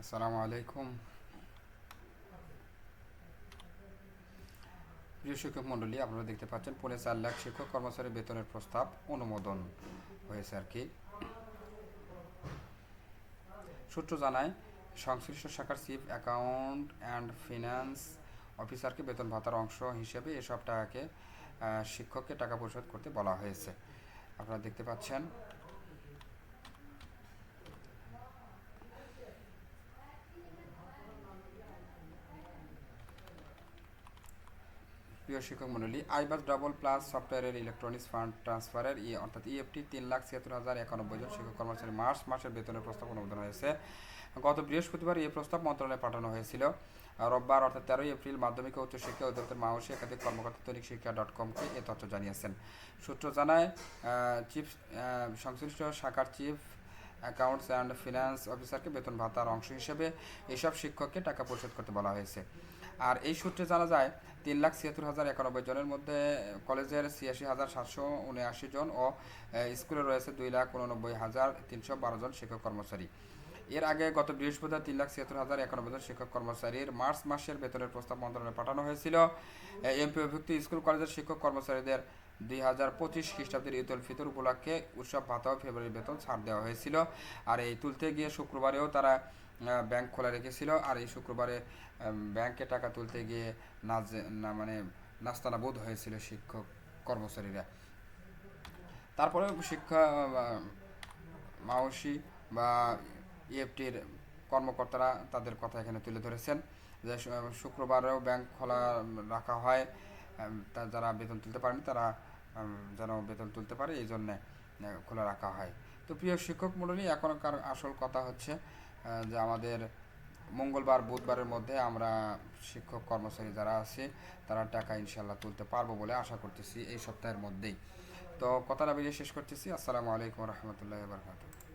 আসসালামু আলাইকুম। প্রিয় শিক্ষক মণ্ডলী, আপনারা দেখতে পাচ্ছেন পৌনে চার লাখ শিক্ষক কর্মচারী বেতনের প্রস্তাব অনুমোদন হয়েছে আর কি। সূত্র জানায়, সংশ্লিষ্ট শাখার চিফ অ্যাকাউন্ট অ্যান্ড ফিনান্স অফিসারকে বেতন ভাতার অংশ হিসেবে এসব টাকাকে শিক্ষককে টাকা পরিশোধ করতে বলা হয়েছে। আপনারা দেখতে পাচ্ছেন প্রিয় শিক্ষক মণ্ডলী, আইবাস ডাবল প্লাস সফটওয়্যারের ইলেকট্রনিক্স ফান্ড ট্রান্সফারের ই অর্থাৎ ইএফটি তিন লাখ ছিয়াত্তর হাজার একানব্বই জন শিক্ষক কর্মচারী মার্চ মাসের বেতনের প্রস্তাব অনুমোদন হয়েছে। গত বৃহস্পতিবার এই প্রস্তাব মন্ত্রণালয়ে পাঠানো হয়েছিল। রোববার, অর্থাৎ তেরোই এপ্রিল, মাধ্যমিক ও উচ্চশিক্ষা অধিদপ্তর মাহসী একাধিক কর্মকর্তা দৈনিক শিক্ষা ডট কমকে এ তথ্য জানিয়েছেন। সূত্র জানায় চিফ সংশ্লিষ্ট শাখার চিফ অ্যাকাউন্টস অ্যান্ড ফিনান্স অফিসারকে বেতন ভাতার অংশ হিসেবে এসব শিক্ষককে টাকা পরিশোধ করতে বলা হয়েছে। আর এই সূত্রে জানা যায়, তিন লাখ ছিয়াত্তর হাজার একানব্বই জনের মধ্যে কলেজের ছিয়াশি হাজার সাতশো উনআশি জন ও স্কুলে রয়েছে দুই লাখ উননব্বই হাজার তিনশো বারো জন শিক্ষক কর্মচারী। এর আগে গত বৃহস্পতিবার তিন লাখ ছিয়াত্তর হাজার একানব্বই জন শিক্ষক কর্মচারীর মার্চ মাসের বেতনের প্রস্তাব মন্ত্রণালয়ে পাঠানো হয়েছিল। এমপিভুক্ত স্কুল কলেজের শিক্ষক কর্মচারীদের দুই হাজার পঁচিশ খ্রিস্টাব্দের ঈদ উল ফিতর উপলক্ষে উৎসব ভাতা ও ফেব্রুয়ারি বেতন ছাড় দেওয়া হয়েছিল। আর এই তুলতে গিয়ে শুক্রবারেও তারা ব্যাংক খোলা রেখেছিল। আর এই শুক্রবারে ব্যাংকে টাকা তুলতে গিয়ে নাচ, না মানে নাস্তানা বোধ হয়েছিল শিক্ষক, কর্মচারীরা। তারপরে শিক্ষা মাওসি বা ইএফটির কর্মকর্তারা তাদের কথা এখানে তুলে ধরেছেন যে, শুক্রবারেও ব্যাংক খোলা রাখা হয়। যারা বেতন তুলতে পারেনি, তারা যেন বেতন তুলতে পারে, এই জন্যে খোলা রাখা হয়। তো প্রিয় শিক্ষক মণ্ডলী, এখনকার আসল কথা হচ্ছে যে আমাদের মঙ্গলবার, বুধবারের মধ্যে আমরা শিক্ষক কর্মচারী যারা আছে, তারা টাকা ইনশাল্লাহ তুলতে পারব বলে আশা করতেছি এই সপ্তাহের মধ্যেই। তো কথাটা বেরিয়ে শেষ করতেছি। আসসালামু আলাইকুম রহমতুল্লাহ বারকাতুহ।